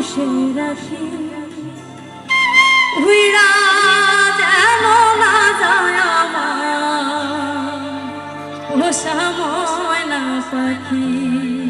বসে রাখি ঘুরা যেন না যায় আমার। ও পাখি।